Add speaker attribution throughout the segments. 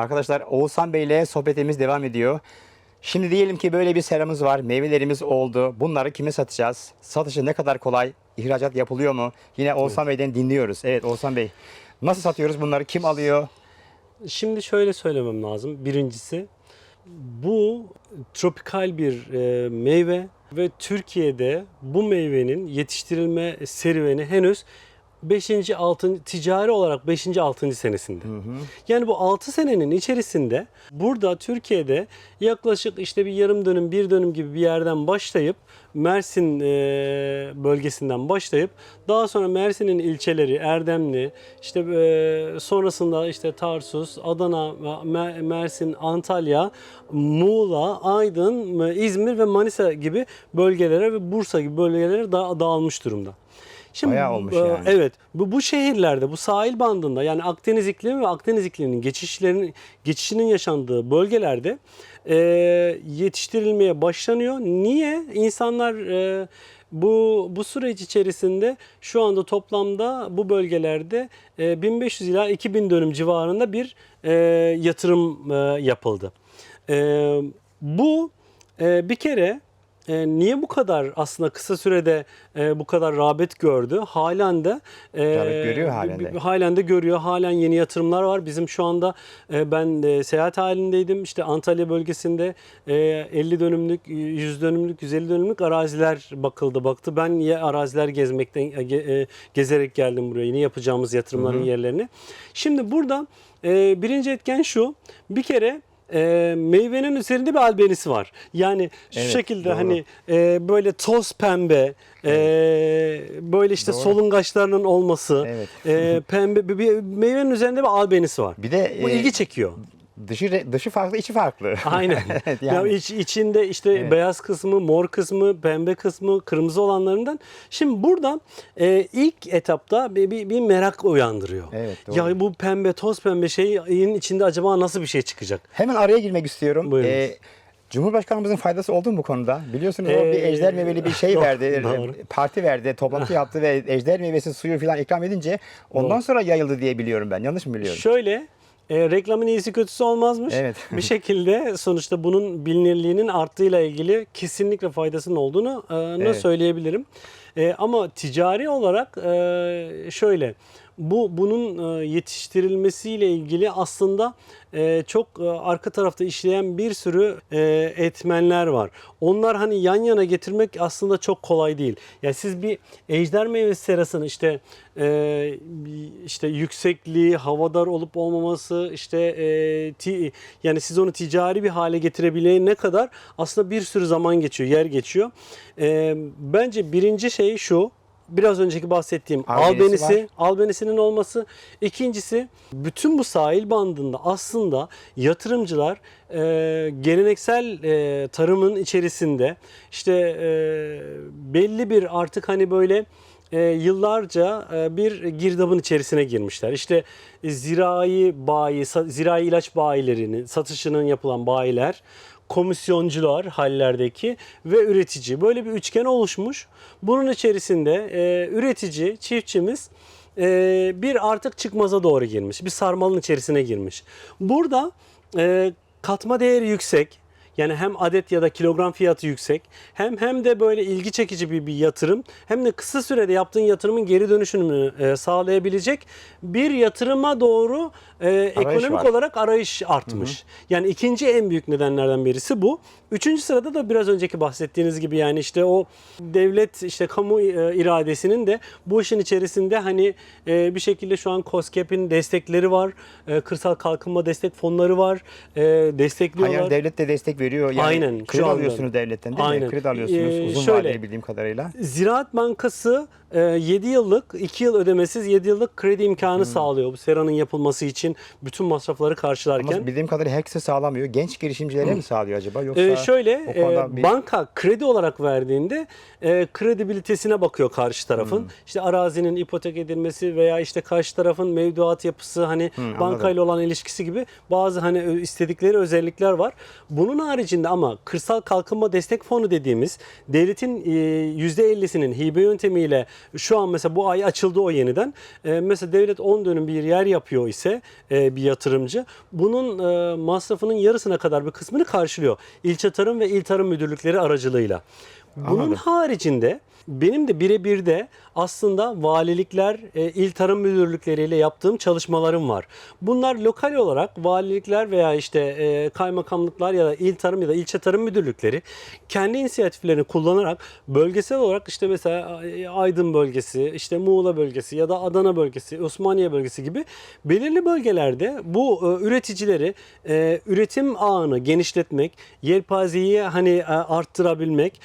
Speaker 1: Arkadaşlar Oğuzhan Bey ile sohbetimiz devam ediyor. Şimdi diyelim ki böyle bir seramız var, meyvelerimiz oldu. Bunları kime satacağız? Satışı ne kadar kolay? İhracat yapılıyor mu? Yine Oğuzhan Bey'den dinliyoruz. Evet Oğuzhan Bey. Nasıl satıyoruz bunları? Kim alıyor?
Speaker 2: Şimdi şöyle söylemem lazım. Birincisi bu tropikal bir e, meyve ve Türkiye'de bu meyvenin yetiştirilme serüveni henüz 5. 6. ticari olarak 5. 6. senesinde. Yani bu 6 senenin içerisinde burada Türkiye'de yaklaşık işte bir yarım dönüm bir dönüm gibi bir yerden başlayıp Mersin e, bölgesinden başlayıp daha sonra Mersin'in ilçeleri Erdemli işte e, sonrasında işte Tarsus, Adana, Mer- Mersin, Antalya, Muğla, Aydın, e, İzmir ve Manisa gibi bölgelere ve Bursa gibi bölgelere da- dağılmış durumda. Şimdi
Speaker 1: Bayağı olmuş
Speaker 2: e,
Speaker 1: yani.
Speaker 2: Evet. Bu, bu şehirlerde, bu sahil bandında yani Akdeniz iklimi ve Akdeniz ikliminin geçişlerinin geçişinin yaşandığı bölgelerde e, yetiştirilmeye başlanıyor. Niye? İnsanlar e, bu bu süreç içerisinde şu anda toplamda bu bölgelerde e, 1500 ila 2000 dönüm civarında bir e, yatırım e, yapıldı. E, bu e, bir kere e, niye bu kadar aslında kısa sürede e, bu kadar rağbet gördü? Halen de e,
Speaker 1: Rağbet görüyor halen de.
Speaker 2: halen de görüyor. Halen yeni yatırımlar var. Bizim şu anda e, ben e, seyahat halindeydim. İşte Antalya bölgesinde e, 50 dönümlük, 100 dönümlük, 150 dönümlük araziler bakıldı, baktı. Ben ye araziler gezmekten ge- e, gezerek geldim buraya. Yeni yapacağımız yatırımların yerlerini. Şimdi burada e, birinci etken şu. Bir kere e, meyvenin üzerinde bir albenisi var. Yani şu
Speaker 1: Evet,
Speaker 2: şekilde
Speaker 1: doğru.
Speaker 2: hani e, böyle toz pembe, e, böyle işte
Speaker 1: Doğru.
Speaker 2: solungaçlarının olması,
Speaker 1: Evet.
Speaker 2: e, pembe bir, bir meyvenin üzerinde bir albenisi var.
Speaker 1: Bir de
Speaker 2: Bu
Speaker 1: e,
Speaker 2: ilgi çekiyor.
Speaker 1: Dışı dışı farklı, içi farklı.
Speaker 2: Aynen.
Speaker 1: evet,
Speaker 2: Ya
Speaker 1: yani.
Speaker 2: iç, içinde işte
Speaker 1: Evet.
Speaker 2: beyaz kısmı, mor kısmı, pembe kısmı, kırmızı olanlarından. Şimdi burada e, ilk etapta bir, bir, bir merak uyandırıyor.
Speaker 1: Evet, doğru.
Speaker 2: Ya bu pembe, toz pembe şeyin içinde acaba nasıl bir şey çıkacak?
Speaker 1: Hemen araya girmek istiyorum.
Speaker 2: Buyurun.
Speaker 1: Ee, Cumhurbaşkanımızın faydası oldu mu bu konuda? Biliyorsunuz o
Speaker 2: Ee,
Speaker 1: bir ejder meyveli bir şey
Speaker 2: doğru,
Speaker 1: verdi,
Speaker 2: doğru.
Speaker 1: parti verdi, toplantı yaptı ve ejder meyvesi suyu falan ikram edince ondan
Speaker 2: Doğru.
Speaker 1: sonra yayıldı diye biliyorum ben. Yanlış mı biliyorum?
Speaker 2: Şöyle e, reklamın iyisi kötüsü olmazmış.
Speaker 1: Evet.
Speaker 2: bir şekilde sonuçta bunun bilinirliğinin arttığıyla ilgili kesinlikle faydasının olduğunu e, ne
Speaker 1: Evet.
Speaker 2: söyleyebilirim. E, ama ticari olarak e, şöyle bu bunun e, yetiştirilmesiyle ilgili aslında e, çok e, arka tarafta işleyen bir sürü etmenler var. Onlar hani yan yana getirmek aslında çok kolay değil. Yani siz bir ejder meyvesi serasını işte işte yüksekliği, havadar olup olmaması, işte yani siz onu ticari bir hale getirebilene kadar aslında bir sürü zaman geçiyor, yer geçiyor. Bence birinci şey şu. Biraz önceki bahsettiğim
Speaker 1: Albenisi
Speaker 2: albenisi, albenisinin olması. İkincisi bütün bu sahil bandında aslında yatırımcılar e, geleneksel e, tarımın içerisinde işte e, belli bir artık hani böyle e, yıllarca e, bir girdabın içerisine girmişler. İşte e, zirai bayi, zirai ilaç bayilerinin satışının yapılan bayiler, komisyoncular hallerdeki ve üretici. Böyle bir üçgen oluşmuş. Bunun içerisinde e, üretici, çiftçimiz e, bir artık çıkmaza doğru girmiş. Bir sarmalın içerisine girmiş. Burada e, katma değeri yüksek. Yani hem adet ya da kilogram fiyatı yüksek hem hem de böyle ilgi çekici bir, bir yatırım hem de kısa sürede yaptığın yatırımın geri dönüşümünü e, sağlayabilecek bir yatırıma doğru e, ekonomik
Speaker 1: var.
Speaker 2: olarak arayış artmış. Yani ikinci en büyük nedenlerden birisi bu. Üçüncü sırada da biraz önceki bahsettiğiniz gibi yani işte o devlet işte kamu e, iradesinin de bu işin içerisinde hani e, bir şekilde şu an COSGAP'in destekleri var. E, kırsal kalkınma destek fonları var. E, destekliyorlar.
Speaker 1: Hayır devlet de destek veriyor. Yani
Speaker 2: Aynen,
Speaker 1: Kredi alıyorsunuz devletten değil
Speaker 2: Aynen.
Speaker 1: mi? Kredi alıyorsunuz
Speaker 2: Ee,
Speaker 1: uzun
Speaker 2: şöyle-
Speaker 1: vadeli bildiğim kadarıyla.
Speaker 2: Ziraat Bankası e, 7 yıllık, 2 yıl ödemesiz 7 yıllık kredi imkanı sağlıyor bu seranın yapılması için bütün masrafları karşılarken.
Speaker 1: Ama bildiğim kadarıyla herkese sağlamıyor. Genç girişimcilere mi sağlıyor acaba? Yoksa
Speaker 2: Ee, şöyle e,
Speaker 1: bir-
Speaker 2: banka kredi olarak verdiğinde e, kredibilitesine bakıyor karşı tarafın.
Speaker 1: Hmm.
Speaker 2: İşte arazinin ipotek edilmesi veya işte karşı tarafın mevduat yapısı hani
Speaker 1: Hmm,
Speaker 2: bankayla olan ilişkisi gibi bazı hani istedikleri özellikler var. Bunun haricinde ama kırsal kalkınma destek fonu dediğimiz devletin e, %50'sinin hibe yöntemiyle şu an mesela bu ay açıldı o yeniden. E, mesela devlet 10 dönüm bir yer yapıyor ise e, bir yatırımcı bunun e, masrafının yarısına kadar bir kısmını karşılıyor. İlçe Tarım ve İl Tarım Müdürlükleri aracılığıyla. Bunun
Speaker 1: Anladım.
Speaker 2: haricinde benim de birebir de aslında valilikler, e, il tarım müdürlükleriyle yaptığım çalışmalarım var. Bunlar lokal olarak valilikler veya işte e, kaymakamlıklar ya da il tarım ya da ilçe tarım müdürlükleri kendi inisiyatiflerini kullanarak bölgesel olarak işte mesela e, Aydın bölgesi, işte Muğla bölgesi ya da Adana bölgesi, Osmaniye bölgesi gibi belirli bölgelerde bu üreticileri üretim ağını genişletmek, yelpazeyi hani arttırabilmek,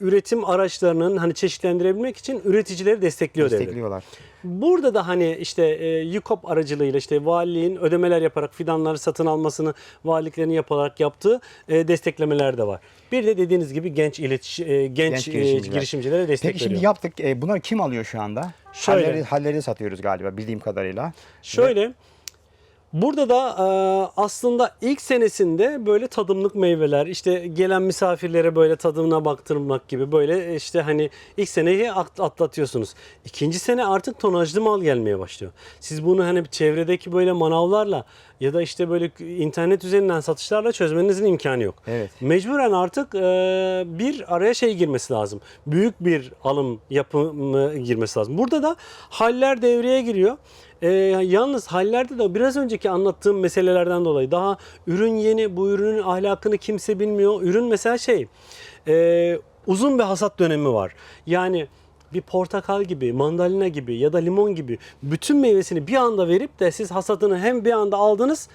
Speaker 2: üretim araçlarının hani çeşitlendirebilmek için üreticileri destekliyor devlet.
Speaker 1: Destekliyorlar.
Speaker 2: Burada da hani işte e, YUKOP aracılığıyla işte valiliğin ödemeler yaparak fidanları satın almasını valiliklerin yaparak yaptığı e, desteklemeler de var. Bir de dediğiniz gibi genç iletiş e, genç,
Speaker 1: Genç
Speaker 2: e,
Speaker 1: girişimciler.
Speaker 2: girişimcilere destek
Speaker 1: Peki şimdi
Speaker 2: veriyor.
Speaker 1: yaptık. E, bunları kim alıyor şu anda?
Speaker 2: Şöyle.
Speaker 1: Halleri, halleri satıyoruz galiba bildiğim kadarıyla.
Speaker 2: Şöyle Burada da e, aslında ilk senesinde böyle tadımlık meyveler, işte gelen misafirlere böyle tadımına baktırmak gibi böyle işte hani ilk seneyi at- atlatıyorsunuz. İkinci sene artık tonajlı mal gelmeye başlıyor. Siz bunu hani çevredeki böyle manavlarla ya da işte böyle internet üzerinden satışlarla çözmenizin imkanı yok.
Speaker 1: Evet.
Speaker 2: Mecburen artık e, bir araya şey girmesi lazım. Büyük bir alım yapımı girmesi lazım. Burada da haller devreye giriyor. E, yalnız hallerde de biraz önceki anlattığım meselelerden dolayı daha ürün yeni, bu ürünün ahlakını kimse bilmiyor. Ürün mesela şey, e, uzun bir hasat dönemi var. Yani bir portakal gibi, mandalina gibi ya da limon gibi bütün meyvesini bir anda verip de siz hasadını hem bir anda aldınız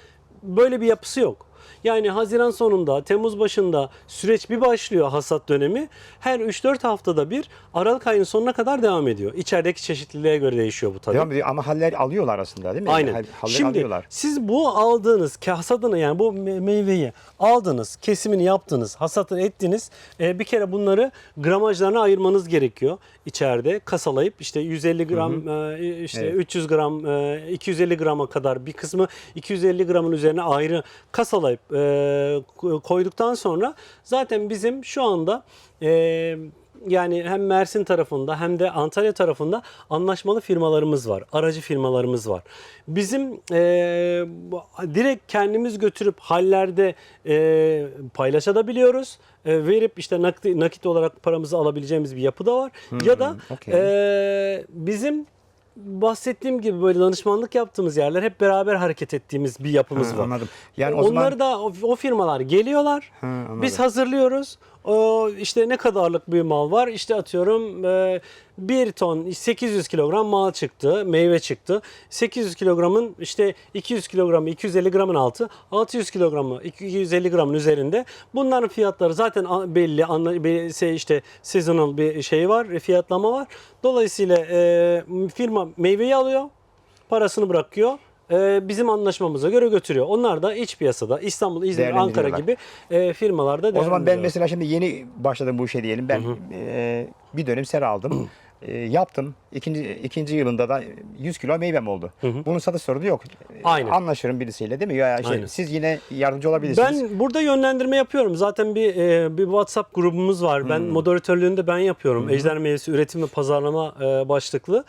Speaker 2: böyle bir yapısı yok. Yani Haziran sonunda, Temmuz başında süreç bir başlıyor hasat dönemi. Her 3-4 haftada bir Aralık ayının sonuna kadar devam ediyor. İçerideki çeşitliliğe göre değişiyor bu tabii.
Speaker 1: Devam ediyor ama haller alıyorlar aslında değil mi?
Speaker 2: Aynen.
Speaker 1: Hal- Haller
Speaker 2: Şimdi
Speaker 1: alıyorlar.
Speaker 2: siz bu aldığınız hasadını yani bu me- meyveyi aldınız, kesimini yaptınız, hasatını ettiniz. E, bir kere bunları gramajlarına ayırmanız gerekiyor içeride. Kasalayıp işte 150 gram, e, işte
Speaker 1: Evet.
Speaker 2: 300 gram, e, 250 grama kadar bir kısmı 250 gramın üzerine ayrı kasalayıp e, ko- koyduktan sonra zaten bizim şu anda e, yani hem Mersin tarafında hem de Antalya tarafında anlaşmalı firmalarımız var. Aracı firmalarımız var. Bizim e, direkt kendimiz götürüp hallerde e, paylaşabiliyoruz. E, verip işte nakit, nakit olarak paramızı alabileceğimiz bir yapı da var. ya da
Speaker 1: okey.
Speaker 2: e, bizim bahsettiğim gibi böyle danışmanlık yaptığımız yerler hep beraber hareket ettiğimiz bir yapımız
Speaker 1: Ha,
Speaker 2: var.
Speaker 1: anladım. Yani o
Speaker 2: Onları
Speaker 1: zaman
Speaker 2: da o, o firmalar geliyorlar.
Speaker 1: Ha, anladım.
Speaker 2: biz hazırlıyoruz. O işte ne kadarlık bir mal var? İşte atıyorum e, 1 ton 800 kilogram mal çıktı, meyve çıktı. 800 kilogramın işte 200 kilogramı 250 gramın altı, 600 kilogramı 250 gramın üzerinde. Bunların fiyatları zaten belli, anla, işte seasonal bir şey var, fiyatlama var. Dolayısıyla e, firma meyveyi alıyor, parasını bırakıyor. E, bizim anlaşmamıza göre götürüyor. Onlar da iç piyasada İstanbul, İzmir, Ankara gibi e, firmalarda
Speaker 1: o zaman ben mesela şimdi yeni başladım bu işe diyelim. Ben e, bir dönem sera aldım. E, yaptım. İkinci, ikinci yılında da 100 kilo meyvem oldu. Bunun satış sorunu yok. E,
Speaker 2: Aynen.
Speaker 1: Anlaşırım birisiyle değil mi? Ya şey,
Speaker 2: Aynen.
Speaker 1: siz yine yardımcı olabilirsiniz.
Speaker 2: Ben burada yönlendirme yapıyorum. Zaten bir e, bir WhatsApp grubumuz var. Ben moderatörlüğünü de ben yapıyorum. Ejder Meyvesi Üretim ve Pazarlama e, başlıklı.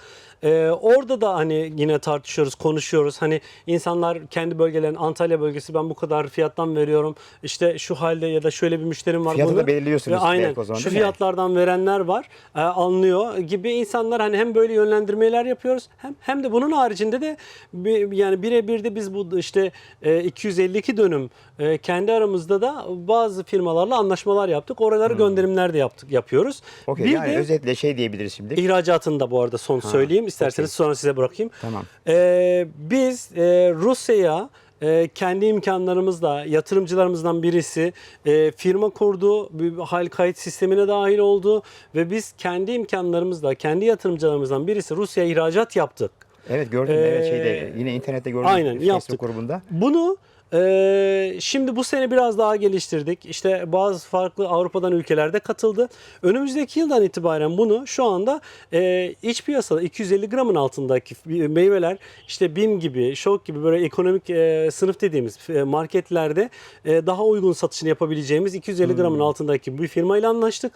Speaker 2: E, orada da hani yine tartışıyoruz, konuşuyoruz. Hani insanlar kendi bölgelerin Antalya bölgesi ben bu kadar fiyattan veriyorum. İşte şu halde ya da şöyle bir müşterim var.
Speaker 1: Fiyatı da
Speaker 2: bunu-
Speaker 1: belirliyorsunuz
Speaker 2: Ve aynen.
Speaker 1: o zaman,
Speaker 2: Şu fiyatlardan verenler var. e, anlıyor gibi insanlar hani hem böyle yönlendirmeler yapıyoruz hem hem de bunun haricinde de yani birebir de biz bu işte e, 252 dönüm e, kendi aramızda da bazı firmalarla anlaşmalar yaptık. Oralara gönderimler de yaptık yapıyoruz.
Speaker 1: Hmm. Okey
Speaker 2: bir
Speaker 1: yani
Speaker 2: de
Speaker 1: özetle şey diyebiliriz şimdi.
Speaker 2: ihracatını da bu arada son söyleyeyim. İsterseniz
Speaker 1: okey.
Speaker 2: sonra size bırakayım.
Speaker 1: Tamam.
Speaker 2: Ee, biz e, Rusya'ya e, kendi imkanlarımızla yatırımcılarımızdan birisi e, firma kurdu, bir hal kayıt sistemine dahil oldu ve biz kendi imkanlarımızla, kendi yatırımcılarımızdan birisi Rusya'ya ihracat yaptık.
Speaker 1: Evet gördüm evet
Speaker 2: Ee,
Speaker 1: şeyde yine internette gördüm
Speaker 2: aynen,
Speaker 1: Facebook
Speaker 2: yaptık.
Speaker 1: grubunda.
Speaker 2: Bunu Ee, şimdi bu sene biraz daha geliştirdik. İşte bazı farklı Avrupa'dan ülkelerde katıldı. Önümüzdeki yıldan itibaren bunu şu anda e, iç piyasada 250 gramın altındaki meyveler işte BİM gibi, Şok gibi böyle ekonomik e, sınıf dediğimiz e, marketlerde e, daha uygun satışını yapabileceğimiz 250 gramın altındaki bir firmayla anlaştık.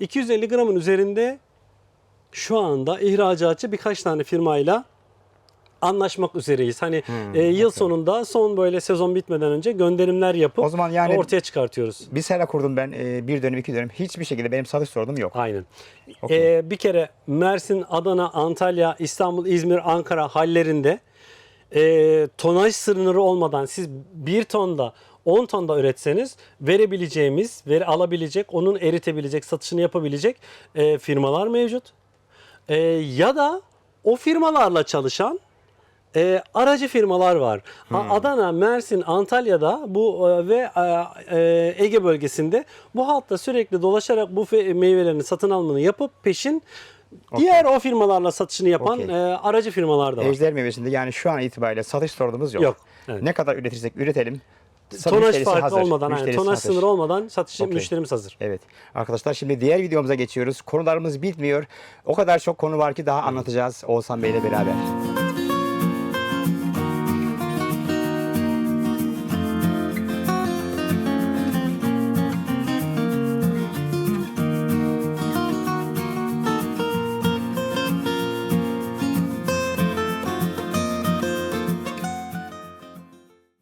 Speaker 2: 250 gramın üzerinde şu anda ihracatçı birkaç tane firmayla anlaşmak üzereyiz. Hani e, yıl sonunda son böyle sezon bitmeden önce gönderimler yapıp
Speaker 1: O zaman yani-
Speaker 2: ortaya çıkartıyoruz.
Speaker 1: Bir sera kurdum ben e, bir dönem iki dönem. Hiçbir şekilde benim satış sorunum yok.
Speaker 2: Aynen.
Speaker 1: Okey.
Speaker 2: E, bir kere Mersin, Adana, Antalya, İstanbul, İzmir, Ankara hallerinde e, tonaj sınırı olmadan siz bir tonda 10 tonda üretseniz verebileceğimiz, veri alabilecek, onun eritebilecek, satışını yapabilecek e, firmalar mevcut. E, ya da o firmalarla çalışan e, aracı firmalar var. Ha, Adana, Mersin, Antalya'da bu e, ve e, e, Ege bölgesinde bu hatta sürekli dolaşarak bu meyvelerini satın almanı yapıp peşin diğer o firmalarla satışını yapan
Speaker 1: Okey.
Speaker 2: e, aracı firmalar da var.
Speaker 1: Ejder meyvesinde yani şu an itibariyle satış sorunumuz yok.
Speaker 2: Yok, evet.
Speaker 1: Ne kadar üretirsek üretelim.
Speaker 2: Tonaj farkı
Speaker 1: hazır.
Speaker 2: olmadan, yani tonaj
Speaker 1: hazır.
Speaker 2: sınırı olmadan satışı
Speaker 1: Okey.
Speaker 2: müşterimiz hazır.
Speaker 1: Evet. Arkadaşlar şimdi diğer videomuza geçiyoruz. Konularımız bitmiyor. O kadar çok konu var ki daha anlatacağız Oğuzhan Bey ile beraber.